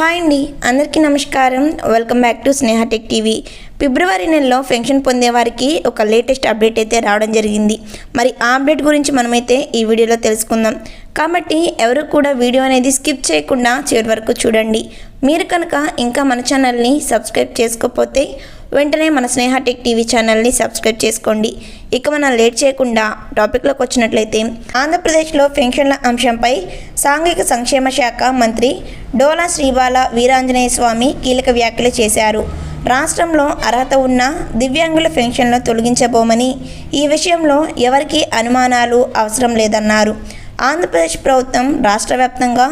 Hi అండి. అందరికీ నమస్కారం. Welcome back to Sneha tech TV. ఫిబ్రవరి నెలలో పెన్షన్ పొందేవారికి ఒక లేటెస్ట్ అప్డేట్ అయితే రావడం జరిగింది. మరి ఆ అప్డేట్ గురించి మనమైతే ఈ వీడియోలో తెలుసుకుందాం. కాబట్టి ఎవరు కూడా వీడియో అనేది స్కిప్ చేయకుండా చివరి వరకు చూడండి. మీరు కనుక ఇంకా మన ఛానల్ని సబ్స్క్రైబ్ చేసుకోకపోతే వెంటనే మన స్నేహ టెక్ టీవీ ఛానల్ని సబ్స్క్రైబ్ చేసుకోండి. ఇక మనం లేట్ చేయకుండా టాపిక్లోకి వచ్చినట్లయితే ఆంధ్రప్రదేశ్లో పెన్షన్ల అంశంపై సాంఘిక సంక్షేమ శాఖ మంత్రి డోలా శ్రీబాల వీరాంజనేయ స్వామి కీలక వ్యాఖ్యలు చేశారు. రాష్ట్రంలో అర్హత ఉన్న దివ్యాంగుల పెన్షన్లు తొలగించబోమని ఈ విషయంలో ఎవరికి అనుమానాలు అవసరం లేదన్నారు. ఆంధ్రప్రదేశ్ ప్రభుత్వం రాష్ట్ర వ్యాప్తంగా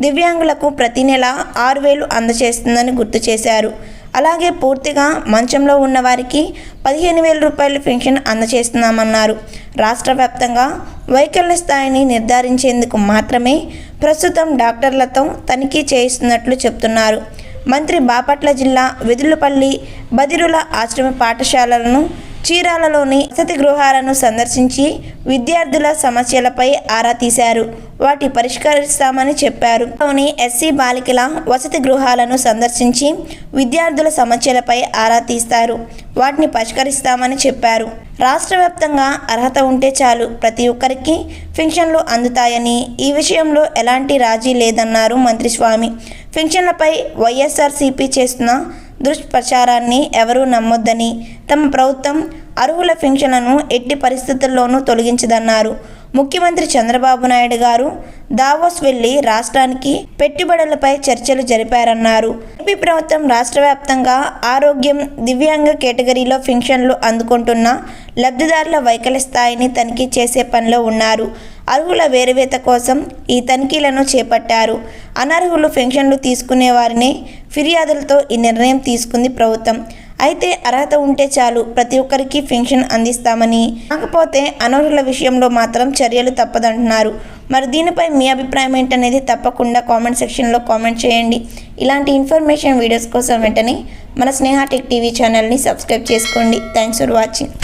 దివ్యాంగులకు ప్రతి నెల ఆరు వేలు అందజేస్తుందని గుర్తు చేశారు. అలాగే పూర్తిగా మంచంలో ఉన్న వారికి పదిహేను వేల రూపాయల పెన్షన్ అందజేస్తున్నామన్నారు. రాష్ట్ర వ్యాప్తంగా వైకల్య స్థాయిని నిర్ధారించేందుకు మాత్రమే ప్రస్తుతం డాక్టర్లతో తనిఖీ చేయిస్తున్నట్లు చెప్తున్నారు. మంత్రి బాపట్ల జిల్లా వెదులపల్లి బదిరుల ఆశ్రమ పాఠశాలలను చీరాలలోని వసతి గృహాలను సందర్శించి విద్యార్థుల సమస్యలపై ఆరా తీశారు. వాటి పరిష్కరిస్తామని చెప్పారు. లోని ఎస్సీ బాలికల వసతి గృహాలను సందర్శించి విద్యార్థుల సమస్యలపై ఆరా తీస్తారు. వాటిని పరిష్కరిస్తామని చెప్పారు. రాష్ట్ర వ్యాప్తంగా అర్హత ఉంటే చాలు ప్రతి ఒక్కరికి పెన్షన్లు అందుతాయని ఈ విషయంలో ఎలాంటి రాజీ లేదన్నారు మంత్రి స్వామి. పెన్షన్లపై వైఎస్ఆర్సీపీ చేస్తున్న దుష్ప్రచారాన్ని ఎవరూ నమ్మొద్దని తమ ప్రభుత్వం అర్హుల పెన్షన్లను ఎట్టి పరిస్థితుల్లోనూ తొలగించదన్నారు. ముఖ్యమంత్రి చంద్రబాబు నాయుడు గారు దావోస్ వెళ్ళి రాష్ట్రానికి పెట్టుబడులపై చర్చలు జరిపారన్నారు. ఏపీ ప్రభుత్వం రాష్ట్ర వ్యాప్తంగా ఆరోగ్యం దివ్యాంగ కేటగిరీలో పెన్షన్లు అందుకుంటున్న లబ్ధిదారుల వైకల్య స్థాయిని తనిఖీ చేసే పనిలో ఉన్నారు. అర్హుల వేరువేత కోసం ఈ తనిఖీలను చేపట్టారు. అనర్హులు పెన్షన్లు తీసుకునే వారిని ఫిర్యాదులతో ఈ నిర్ణయం తీసుకుంది ప్రభుత్వం. అయితే అర్హత ఉంటే చాలు ప్రతి ఒక్కరికి పెన్షన్ అందిస్తామని. కాకపోతే అనర్హుల విషయంలో మాత్రం చర్యలు తప్పదంటున్నారు. మరి దీనిపై మీ అభిప్రాయం ఏంటనేది తప్పకుండా కామెంట్ సెక్షన్లో కామెంట్ చేయండి. ఇలాంటి ఇన్ఫర్మేషన్ వీడియోస్ కోసం వెంటనే మన స్నేహ టెక్ టీవీ ఛానల్ని సబ్స్క్రైబ్ చేసుకోండి. Thanks for watching.